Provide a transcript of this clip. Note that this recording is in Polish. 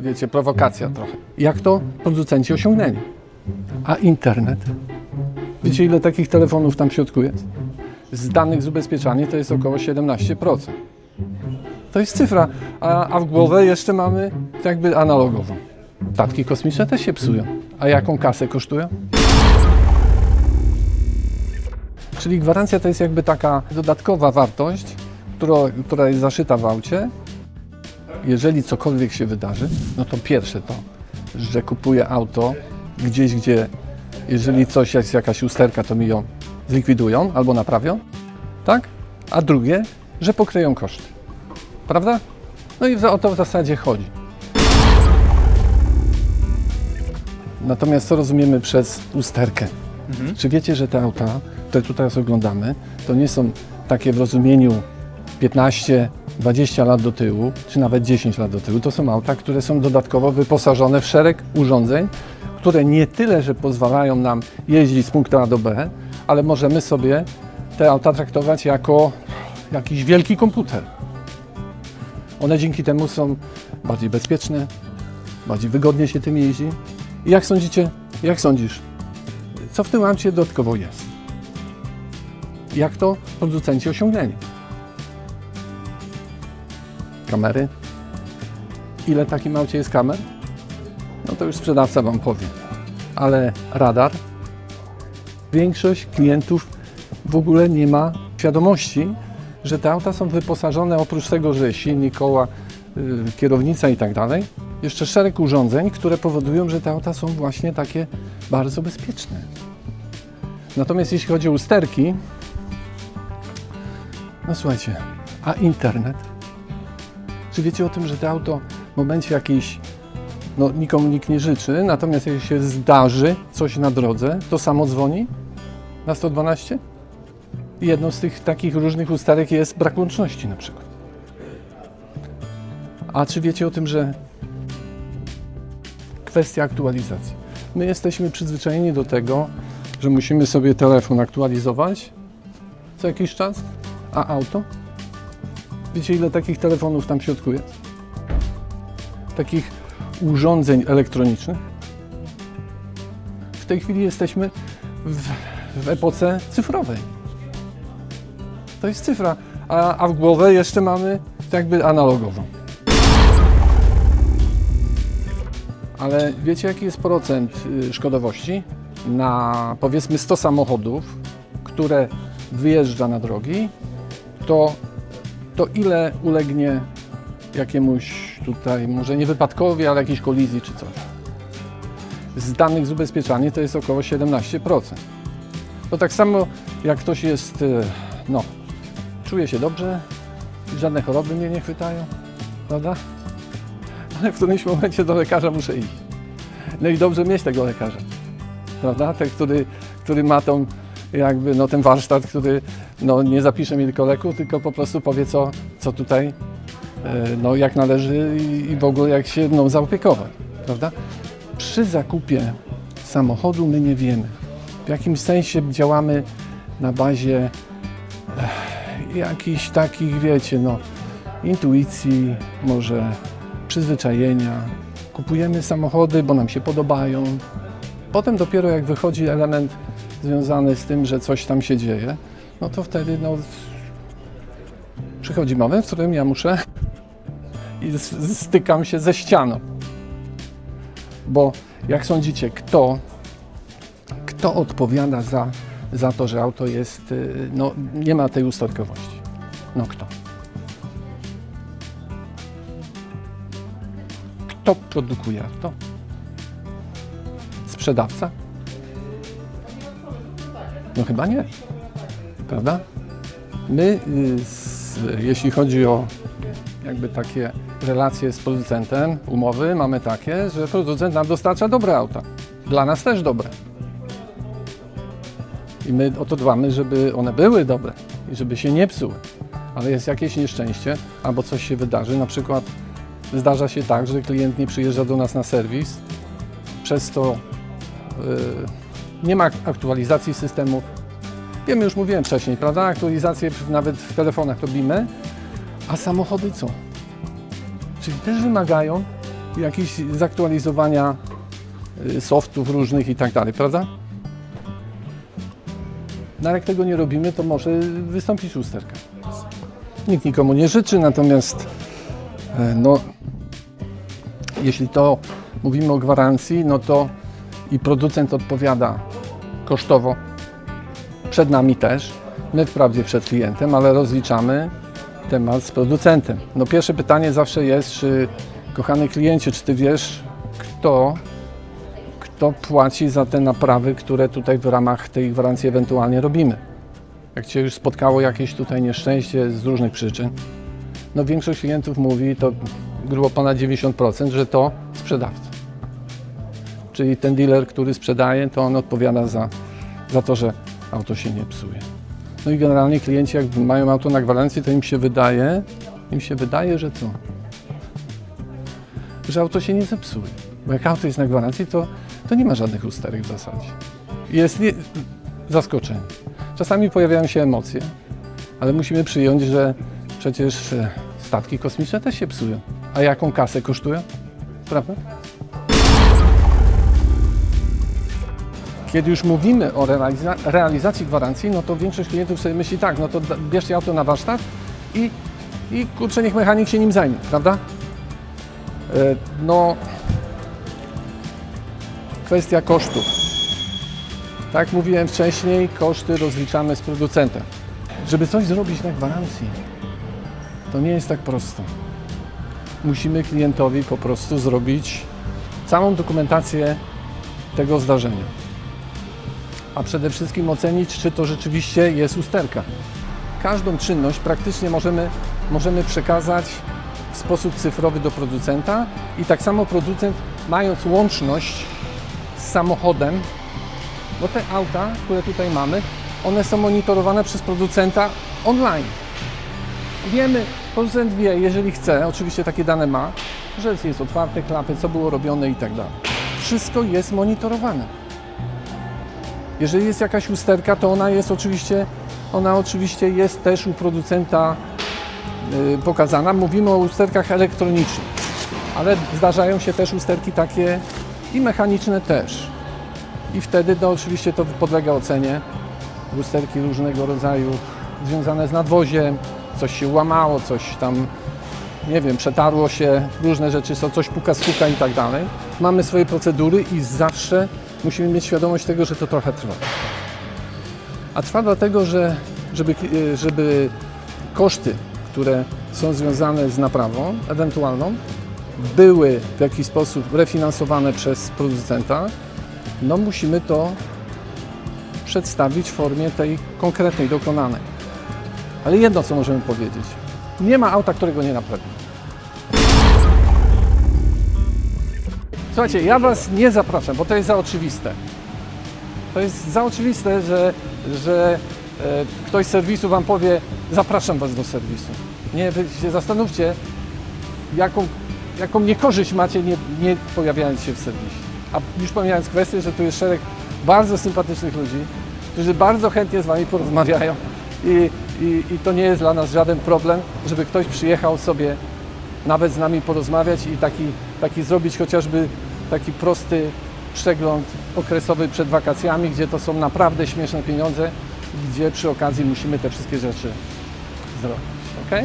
wiecie, prowokacja trochę. Jak to producenci osiągnęli? A internet? Wiecie, ile takich telefonów tam w środku jest? Z danych z ubezpieczania to jest około 17%. To jest cyfra, a, a w głowę jeszcze mamy jakby analogową. Statki kosmiczne też się psują. A jaką kasę kosztują? Czyli gwarancja to jest jakby taka dodatkowa wartość, która, która jest zaszyta w aucie. Jeżeli cokolwiek się wydarzy, no to pierwsze to, że kupuję auto gdzieś, gdzie jeżeli coś jest jakaś usterka, to mi ją zlikwidują albo naprawią, tak? A drugie, że pokryją koszty. Prawda? No i o to w zasadzie chodzi. Natomiast co rozumiemy przez usterkę? Czy wiecie, że te auta, które tutaj teraz oglądamy, to nie są takie w rozumieniu 15, 20 lat do tyłu, czy nawet 10 lat do tyłu. To są auta, które są dodatkowo wyposażone w szereg urządzeń, które nie tyle, że pozwalają nam jeździć z punktu A do B, ale możemy sobie te auta traktować jako jakiś wielki komputer. One dzięki temu są bardziej bezpieczne, bardziej wygodnie się tym jeździ. I jak sądzicie, jak sądzisz, co w tym aucie dodatkowo jest? Jak to producenci osiągnęli? Kamery? Ile takim aucie jest kamer? No to już sprzedawca Wam powie. Ale radar? Większość klientów w ogóle nie ma świadomości, że te auta są wyposażone oprócz tego, że silnik, koła, yy, kierownica i tak dalej, jeszcze szereg urządzeń, które powodują, że te auta są właśnie takie bardzo bezpieczne. Natomiast jeśli chodzi o usterki, no słuchajcie, a internet? Czy wiecie o tym, że to auto w momencie jakiejś, no nikomu nikt nie życzy, natomiast jak się zdarzy coś na drodze, to samo dzwoni na 112? I jedną z tych takich różnych usterek jest brak łączności na przykład. A czy wiecie o tym, że kwestia aktualizacji. My jesteśmy przyzwyczajeni do tego, że musimy sobie telefon aktualizować co jakiś czas, a auto? Wiecie, ile takich telefonów tam w środku jest? Takich urządzeń elektronicznych? W tej chwili jesteśmy w, w epoce cyfrowej. To jest cyfra, a, a w głowę jeszcze mamy jakby analogową. Ale wiecie, jaki jest procent y, szkodowości na powiedzmy 100 samochodów, które wyjeżdża na drogi, to, to ile ulegnie jakiemuś tutaj, może nie wypadkowi, ale jakiejś kolizji czy coś? Z danych z ubezpieczania to jest około 17%. To tak samo jak ktoś jest, y, no, czuje się dobrze, żadne choroby mnie nie chwytają, prawda? ale w którymś momencie do lekarza muszę iść. No i dobrze mieć tego lekarza, prawda? Ten, który, który ma tą, jakby, no, ten warsztat, który no, nie zapisze mi tylko leku, tylko po prostu powie, co, co tutaj, e, no, jak należy i, w ogóle jak się mną zaopiekować, prawda? Przy zakupie samochodu my nie wiemy. W jakimś sensie działamy na bazie eh, jakichś takich, wiecie, no, intuicji, może przyzwyczajenia. Kupujemy samochody, bo nam się podobają. Potem dopiero jak wychodzi element związany z tym, że coś tam się dzieje, no to wtedy no, przychodzi moment, w którym ja muszę i stykam się ze ścianą. Bo jak sądzicie, kto, kto odpowiada za, za to, że auto jest, y, no nie ma tej usterkowości? No kto? Kto produkuje auto? Sprzedawca? No chyba nie. Prawda? My, y, z, jeśli chodzi o jakby takie relacje z producentem, umowy mamy takie, że producent nam dostarcza dobre auta. Dla nas też dobre. I my o to dbamy, żeby one były dobre i żeby się nie psuły. Ale jest jakieś nieszczęście albo coś się wydarzy, na przykład Zdarza się tak, że klient nie przyjeżdża do nas na serwis, przez to y, nie ma aktualizacji systemów. Wiemy, już mówiłem wcześniej, prawda? Aktualizacje nawet w telefonach robimy, a samochody co? Czyli też wymagają jakieś zaktualizowania y, softów różnych i tak dalej, prawda? No jak tego nie robimy, to może wystąpić usterka. Nikt nikomu nie życzy, natomiast e, no, jeśli to mówimy o gwarancji, no to i producent odpowiada kosztowo, przed nami też, my wprawdzie przed klientem, ale rozliczamy temat z producentem. No pierwsze pytanie zawsze jest, czy kochany kliencie, czy ty wiesz, kto, kto płaci za te naprawy, które tutaj w ramach tej gwarancji ewentualnie robimy? Jak Cię już spotkało jakieś tutaj nieszczęście z różnych przyczyn, no większość klientów mówi, to grubo ponad 90%, że to sprzedawca. Czyli ten dealer, który sprzedaje, to on odpowiada za, za to, że auto się nie psuje. No i generalnie klienci jak mają auto na gwarancji, to im się wydaje, im się wydaje, że co? Że auto się nie zepsuje. Bo jak auto jest na gwarancji, to, to nie ma żadnych usterek w zasadzie. Jest nie, zaskoczenie. Czasami pojawiają się emocje, ale musimy przyjąć, że przecież e, statki kosmiczne też się psują. A jaką kasę kosztują? Prawda? Kiedy już mówimy o realiza- realizacji gwarancji, no to większość klientów sobie myśli tak, no to bierzcie auto na warsztat i, i kurczę, niech mechanik się nim zajmie, prawda? E, No, kwestia kosztów. Tak jak mówiłem wcześniej, koszty rozliczamy z producentem. Żeby coś zrobić na gwarancji, to nie jest tak prosto. Musimy klientowi po prostu zrobić całą dokumentację tego zdarzenia. A przede wszystkim ocenić, czy to rzeczywiście jest usterka. Każdą czynność praktycznie możemy, możemy przekazać w sposób cyfrowy do producenta i tak samo producent, mając łączność z samochodem, bo te auta, które tutaj mamy, one są monitorowane przez producenta online. Wiemy, producent wie, jeżeli chce, oczywiście takie dane ma, że jest otwarte klapy, co było robione i tak dalej. Wszystko jest monitorowane. Jeżeli jest jakaś usterka, to ona jest oczywiście, ona oczywiście jest też u producenta y, pokazana. Mówimy o usterkach elektronicznych, ale zdarzają się też usterki takie i mechaniczne też. I wtedy to oczywiście to podlega ocenie. Usterki różnego rodzaju związane z nadwoziem, coś się łamało, coś tam, nie wiem, przetarło się, różne rzeczy są, coś puka, stuka i tak dalej. Mamy swoje procedury i zawsze musimy mieć świadomość tego, że to trochę trwa. A trwa dlatego, że żeby, e, żeby koszty, które są związane z naprawą ewentualną, były w jakiś sposób refinansowane przez producenta, no musimy to przedstawić w formie tej konkretnej, dokonanej. Ale jedno, co możemy powiedzieć. Nie ma auta, którego nie naprawi. Słuchajcie, ja Was nie zapraszam, bo to jest za oczywiste. To jest za oczywiste, że, że e, ktoś z serwisu Wam powie, zapraszam Was do serwisu. Nie, Wy się zastanówcie, jaką, jaką niekorzyść macie, nie, nie pojawiając się w serwisie. A już pomijając kwestię, że tu jest szereg bardzo sympatycznych ludzi, którzy bardzo chętnie z Wami porozmawiają i, i, i to nie jest dla nas żaden problem, żeby ktoś przyjechał sobie nawet z nami porozmawiać i taki, taki zrobić chociażby taki prosty przegląd okresowy przed wakacjami, gdzie to są naprawdę śmieszne pieniądze, gdzie przy okazji musimy te wszystkie rzeczy zrobić. ok?